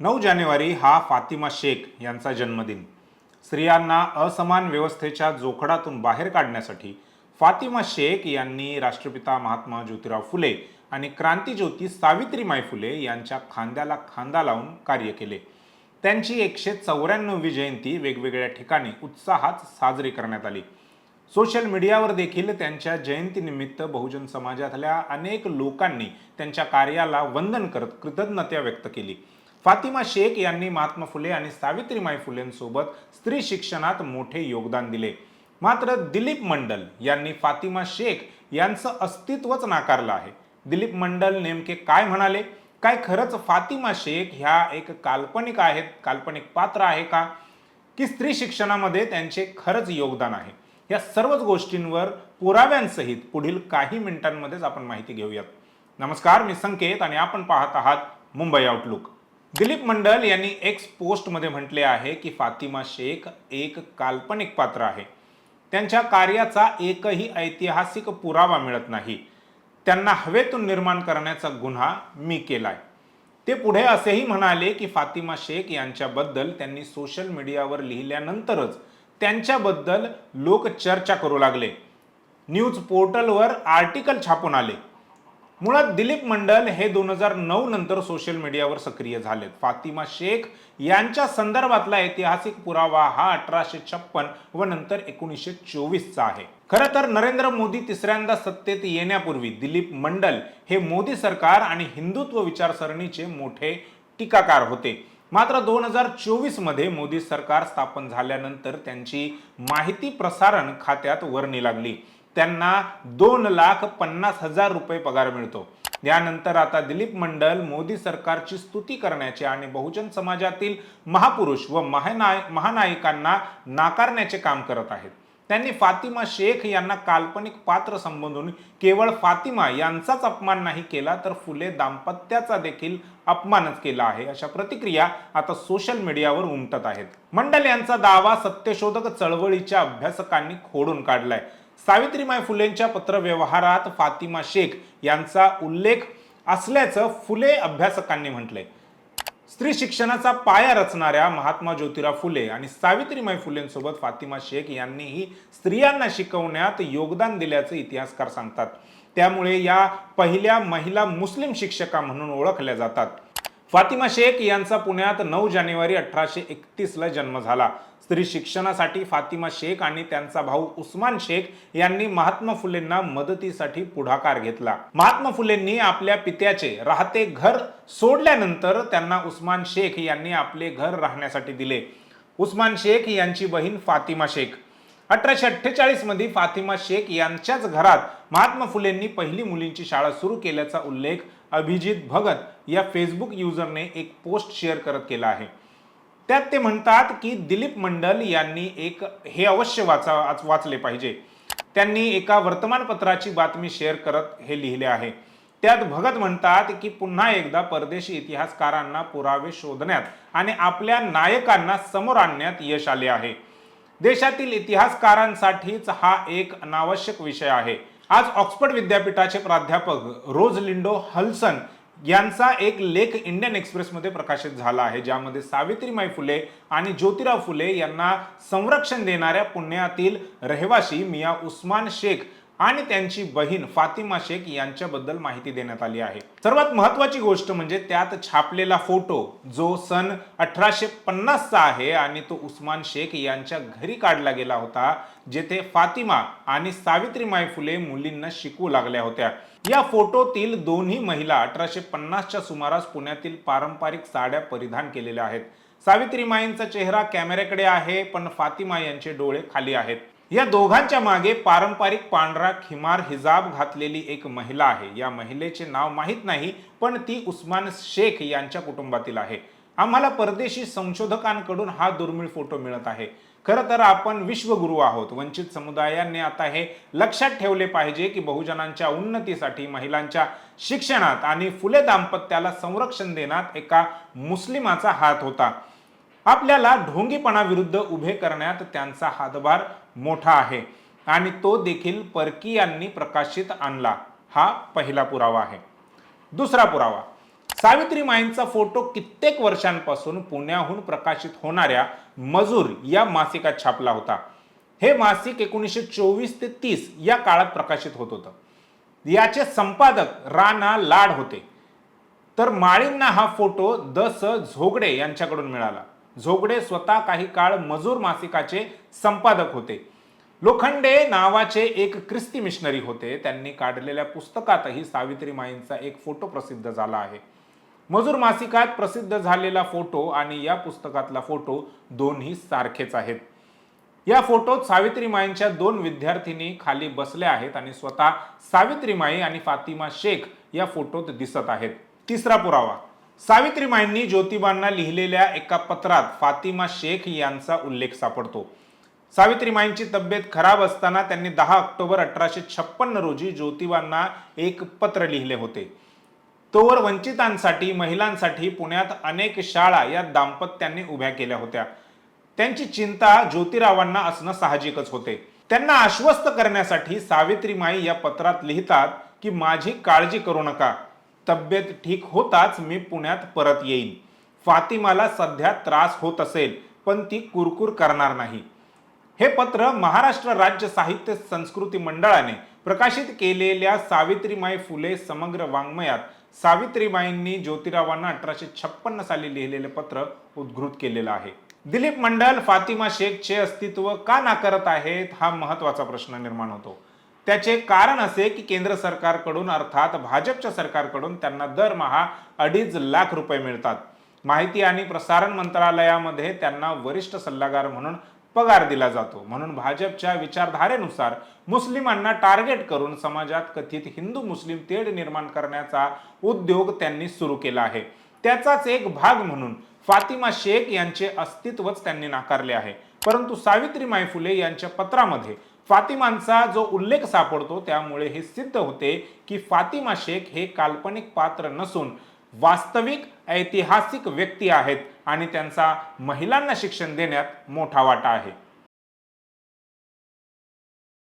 नऊ जानेवारी हा फातिमा शेख यांचा जन्मदिन. स्त्रियांना असमान व्यवस्थेच्या जोखडातून बाहेर काढण्यासाठी फातिमा शेख यांनी राष्ट्रपिता महात्मा ज्योतिराव फुले आणि क्रांतीज्योती सावित्रीमाई फुले यांच्या खांद्याला खांदा लावून कार्य केले. त्यांची एकशे चौऱ्याण्णववी जयंती वेगवेगळ्या ठिकाणी उत्साहात साजरी करण्यात आली. सोशल मीडियावर देखील त्यांच्या जयंतीनिमित्त बहुजन समाजातल्या अनेक लोकांनी त्यांच्या कार्याला वंदन करत कृतज्ञता व्यक्त केली. फातिमा शेख यांनी महात्मा फुले आणि सावित्रीमाई फुलेंसोबत स्त्री शिक्षणात मोठे योगदान दिले. मात्र दिलीप मंडल यांनी फातिमा शेख यांचं अस्तित्वच नाकारलं आहे. दिलीप मंडल नेमके काय म्हणाले? काय खरंच फातिमा शेख ह्या एक काल्पनिक आहेत काल्पनिक पात्र आहे का? की स्त्री शिक्षणामध्ये त्यांचे खरंच योगदान आहे? या सर्वच गोष्टींवर पुराव्यांसहित पुढील काही मिनिटांमध्येच आपण माहिती घेऊयात. नमस्कार मी संकेत आणि आपण पाहत आहात मुंबई आउटलुक दिलीप मंडल यांनी एक्स पोस्टमध्ये म्हटले आहे की फातिमा शेख एक काल्पनिक पात्र आहे. त्यांच्या कार्याचा एकही ऐतिहासिक पुरावा मिळत नाही. त्यांना हवेतून निर्माण करण्याचा गुन्हा मी केलाय. ते पुढे असेही म्हणाले की फातिमा शेख यांच्याबद्दल त्यांनी सोशल मीडियावर लिहिल्यानंतरच त्यांच्याबद्दल लोक चर्चा करू लागले. न्यूज पोर्टलवर आर्टिकल छापून आले. मुळात दिलीप मंडल हे दोन हजार नऊ नंतर सोशल मीडियावर सक्रिय झालेत. फातिमा शेख यांच्या संदर्भातला ऐतिहासिक पुरावा हा अठराशे छप्पन व नंतर एकोणीसशे चोवीसचा आहे. खरं तर नरेंद्र मोदी तिसऱ्यांदा सत्तेत येण्यापूर्वी दिलीप मंडल हे मोदी सरकार आणि हिंदुत्व विचारसरणीचे मोठे टीकाकार होते. मात्र दोन हजार चोवीसमध्ये मोदी सरकार स्थापन झाल्यानंतर त्यांची माहिती प्रसारण खात्यात वर्णी लागली. त्यांना दोन लाख पन्नास हजार रुपये पगार मिळतो. यानंतर आता दिलीप मंडल मोदी सरकारची स्तुती करण्याचे आणि बहुजन समाजातील महापुरुष व महानाय महानायकांना नाकारण्याचे काम करत आहेत. त्यांनी फातिमा शेख यांना काल्पनिक पात्र संबोधून केवळ फातिमा यांचाच अपमान नाही केला तर फुले दाम्पत्याचा देखील अपमानच केला आहे अशा प्रतिक्रिया आता सोशल मीडियावर उमटत आहेत. मंडल यांचा दावा सत्यशोधक चळवळीच्या अभ्यासकांनी खोडून काढलाय. सावित्रीमाय फुलेंच्या पत्रव्यवहारात फातिमा शेख यांचा उल्लेख असल्याचं फुले अभ्यासकांनी म्हटलंय. स्त्री शिक्षणाचा पाया रचणाऱ्या महात्मा ज्योतिराव फुले आणि सावित्रीमाई फुलेंसोबत फातिमा शेख यांनीही स्त्रियांना शिकवण्यात योगदान दिल्याचं इतिहासकार सांगतात. त्यामुळे या पहिल्या महिला मुस्लिम शिक्षका म्हणून ओळखल्या जातात. फातिमा शेख यांचा पुण्यात नऊ जानेवारी अठराशे एकतीसला जन्म झाला. स्त्री शिक्षणासाठी फातिमा शेख आणि त्यांचा भाऊ उस्मान शेख यांनी महात्मा फुलेंना मदतीसाठी पुढाकार घेतला. महात्मा फुलेंनी आपल्या पित्याचे राहते घर सोडल्यानंतर त्यांना उस्मान शेख यांनी आपले घर राहण्यासाठी दिले. उस्मान शेख यांची बहीण फातिमा शेख. अठराशे अठ्ठेचाळीसमध्ये फातिमा शेख यांच्याच घरात महात्मा फुलेंनी पहिली मुलींची शाळा सुरू केल्याचा उल्लेख अभिजित भगत या फेसबुक युजरने एक पोस्ट शेअर करत केला आहे. त्यात ते म्हणतात की दिलीप मंडल यांनी एक हे अवश्य वाचा वाचले पाहिजे. त्यांनी एका वर्तमानपत्राची बातमी शेअर करत हे लिहिले आहे. त्यात भगत म्हणतात की पुन्हा एकदा परदेशी इतिहासकारांना पुरावे शोधण्यात आणि आपल्या नायकांना समोर आणण्यात यश आले आहे. देशातील इतिहासकारांसाठीच हा एक अनावश्यक विषय आहे. आज ऑक्सफर्ड विद्यापीठाचे प्राध्यापक रोज लिंडो हल्सन यांचा एक लेख इंडियन एक्सप्रेसमध्ये प्रकाशित झाला आहे ज्यामध्ये सावित्रीमाई फुले आणि ज्योतिराव फुले यांना संरक्षण देणाऱ्या पुण्यातील रहिवाशी मिया उस्मान शेख आणि त्यांची बहीण फातिमा शेख यांच्याबद्दल माहिती देण्यात आली आहे. सर्वात महत्वाची गोष्ट म्हणजे त्यात छापलेला फोटो जो सन अठराशे पन्नासचा आहे आणि तो उस्मान शेख यांच्या घरी काढला गेला होता जेथे फातिमा आणि सावित्रीमाई फुले मुलींना शिकू लागल्या होत्या. या फोटोतील दोन्ही महिला अठराशे पन्नासच्या सुमारास पुण्यातील पारंपरिक साड्या परिधान केलेल्या आहेत. सावित्रीमाईंचा चेहरा कॅमेऱ्याकडे आहे पण फातिमा यांचे डोळे खाली आहेत. या दोघांच्या मागे पारंपरिक पांढरा खिमार हिजाब घातलेली एक महिला आहे. या महिलेचे नाव माहीत नाही पण ती उस्मान शेख यांच्या कुटुंबातील आहे. आम्हाला परदेशी संशोधकांकडून हा दुर्मिळ फोटो मिळत आहे. खरं तर आपण विश्वगुरू आहोत. वंचित समुदायाने आता हे लक्षात ठेवले पाहिजे की बहुजनांच्या उन्नतीसाठी महिलांच्या शिक्षणात आणि फुले दाम्पत्याला संरक्षण देण्यात एका मुस्लिमाचा हात होता. आपल्याला ढोंगीपणाविरुद्ध उभे करण्यात त्यांचा हातभार मोठा आहे. आणि तो देखील परकीयांनी प्रकाशित आणला. हा पहिला पुरावा आहे. दुसरा पुरावा. सावित्रीमाईंचा फोटो कित्येक वर्षांपासून पुण्याहून प्रकाशित होणाऱ्या मजूर या मासिकात छापला होता. हे मासिक एकोणीसशे चोवीस ते तीस या काळात प्रकाशित होत होतं. याचे संपादक राणा लाड होते. तर माळींना हा फोटो द स झोगडे यांच्याकडून मिळाला. झोगडे स्वतः काही काळ मजूर मासिकाचे संपादक होते. लोखंडे नावाचे एक ख्रिस्ती मिशनरी होते. त्यांनी काढलेल्या पुस्तकातही सावित्रीमाईंचा एक फोटो प्रसिद्ध झाला आहे. मजूर मासिकात प्रसिद्ध झालेला फोटो आणि या पुस्तकातला फोटो दोन्ही सारखेच आहेत. या फोटोत सावित्रीमाईंच्या दोन विद्यार्थिनी खाली बसल्या आहेत आणि स्वतः सावित्रीमाई आणि फातिमा शेख या फोटोत दिसत आहेत. तिसरा पुरावा. सावित्रीमाईंनी ज्योतिबांना लिहिलेल्या एका पत्रात फातिमा शेख यांचा उल्लेख सापडतो. सावित्रीमाईंची तब्येत खराब असताना त्यांनी दहा ऑक्टोबर अठराशे छप्पन्न रोजी ज्योतिबांना एक पत्र लिहिले होते. तोवर वंचितांसाठी महिलांसाठी पुण्यात अनेक शाळा या दाम्पत्यांनी उभ्या केल्या होत्या. त्यांची चिंता ज्योतिरावांना असणं साहजिकच होते. त्यांना आश्वस्त करण्यासाठी सावित्रीमाई या पत्रात लिहितात की माझी काळजी करू नका. तब्येत ठीक होताच मी पुण्यात परत येईन. फातिमाला सध्या त्रास होत असेल पण ती कुरकुर करणार नाही. हे पत्र महाराष्ट्र राज्य साहित्य संस्कृती मंडळाने प्रकाशित केलेल्या सावित्रीमाई फुले समग्र वाङ्मयात सावित्रीबाईंनी ज्योतिरावांना अठराशे छप्पन्न साली लिहिलेले पत्र उद्घृत केलेलं आहे. दिलीप मंडल फातिमा शेखचे अस्तित्व का नाकारत आहेत हा महत्त्वाचा प्रश्न निर्माण होतो. त्याचे कारण असे की केंद्र सरकारकडून अर्थात भाजपच्या सरकारकडून त्यांना दरमहा अडीच लाख रुपये मिळतात. माहिती आणि प्रसारण मंत्रालयामध्ये त्यांना वरिष्ठ सल्लागार म्हणून पगार दिला जातो. म्हणून भाजपच्या विचारधारेनुसार मुस्लिमांना टार्गेट करून समाजात कथित हिंदू मुस्लिम तेढ निर्माण करण्याचा उद्योग त्यांनी सुरू केला आहे. त्याचाच एक भाग म्हणून फातिमा शेख यांचे अस्तित्वच त्यांनी नाकारले आहे. परंतु सावित्रीमाई फुले यांच्या पत्रामध्ये फातिमांचा जो उल्लेख सापडतो त्यामुळे हे सिद्ध होते की फातिमा शेख हे काल्पनिक पात्र नसून वास्तविक ऐतिहासिक व्यक्ती आहेत आणि त्यांचा महिलांना शिक्षण देण्यात मोठा वाटा आहे.